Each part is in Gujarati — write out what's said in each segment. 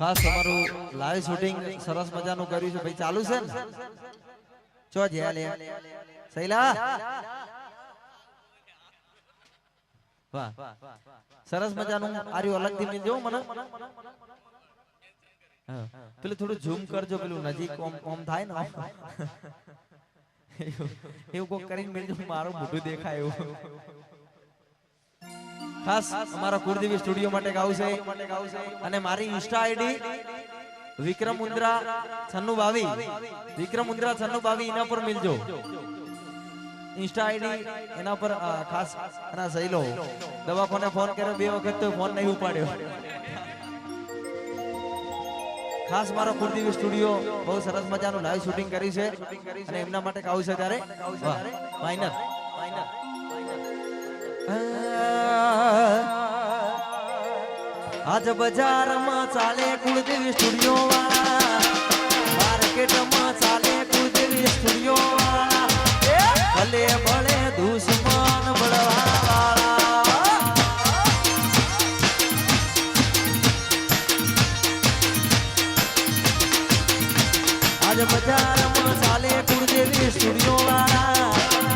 ખાસ તમારું લાઈવ શૂટિંગ સરસ મજાનું કર્યું છે. ભાઈ, ચાલુ છે ને? ચો, જ્યાં લે શૈલા? વાહ. સરસ મજાનું આર્યું અલગથી મિલજો મને. હા. પેલું થોડું ઝૂમ કરજો, પેલું નજીક ઓમ ઓમ થાય ને. એવું કોઈ કરીને મિલજો મારું મોઢું દેખાય એવું. ખાસ અમારા કુળદેવી સ્ટુડિયો માટે ગાવું છે અને મારી ઇન્સ્ટા આઈડી વિક્રમ મુંદ્રા છન્નુ બાવી વિક્રમ મુંદ્રા છન્નુ બાવી એના પર મિલજો. ઇન્સ્ટા આઈડી એના પર ખાસ એના સહેલો. દવાખાને ફોન કર્યો, બે વખત તો ફોન નહીં ઉપાડ્યો. ખાસ મારો કુરદેવી સ્ટુડિયો બહુ સરસ મજાનું લાઈવ શૂટિંગ કરી છે. અને એમના માટે કાવું છે ત્યારે. માઇનર માઇનર આજ બજારમાં ચાલે કુળદેવી સ્ટુડિયો વાળા. માર્કેટમાં ચાલે કુળદેવી સ્ટુડિયો વાળા. ભલે ભલે દુશ્મન બળવા આજ બજારમાં ચાલે કુળદેવી સ્ટુડિયો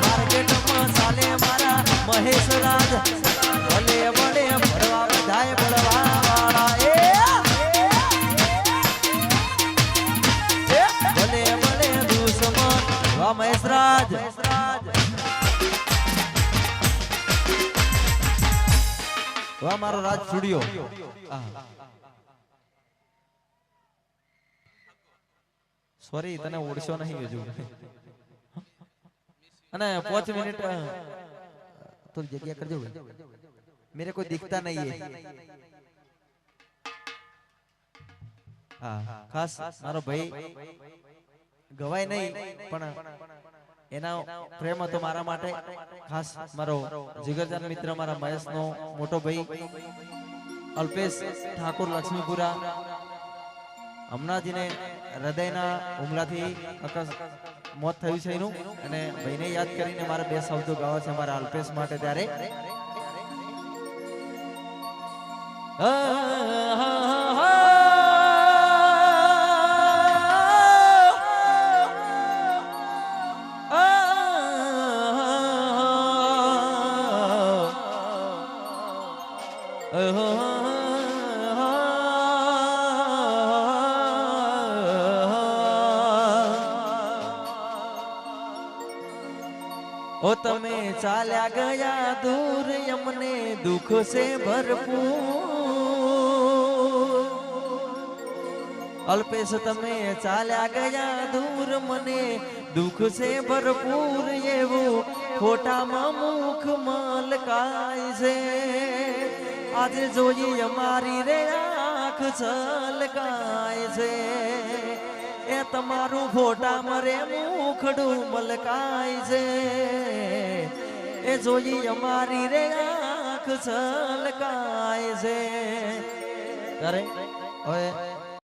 માર્કેટમાં ચાલે મારા મહેશ રાજ ભલે ભલે ભરવા બધાય દુશ્મન વાહ મહેશ મારો રાજ સ્ટુડિયો સોરી તને ઓળશો નહીં હજુ અને પાંચ મિનિટ થોડી જગ્યા કરજો મેરે કોઈ દિખતા નહીં હા, ખાસ મારો ભાઈ ગવાય નહીં, પણ એના પ્રેમ હતો મારા માટે. ખાસ મારો જીગરજાન મિત્ર, મારા મહેશનો મોટો ભાઈ, અલ્પેશ ઠાકોર લક્ષ્મીપુરા. હમણાંજીને હૃદયના હુમલાથી મોત થયું છે એનું. અને ભાઈને યાદ કરીને મારા બે શબ્દો ગાવા છે મારા અલ્પેશ માટે ત્યારે. ઓ તમે ચાલ્યા ગયા દૂર અમને દુઃખ છે ભરપૂર અલ્પેશ તમે ચાલ્યા ગયા દૂર મને દુઃખ છે ભરપૂર એવું ખોટામાં મુખ મલકાય છે આજે જોઈ અમારી રે આંખ છલકાય છે એ તમારું ફોટા મરે મુખડું મલકાય છે એ જોઈ અમારી રે આંખ છલકાય છે અરે હવે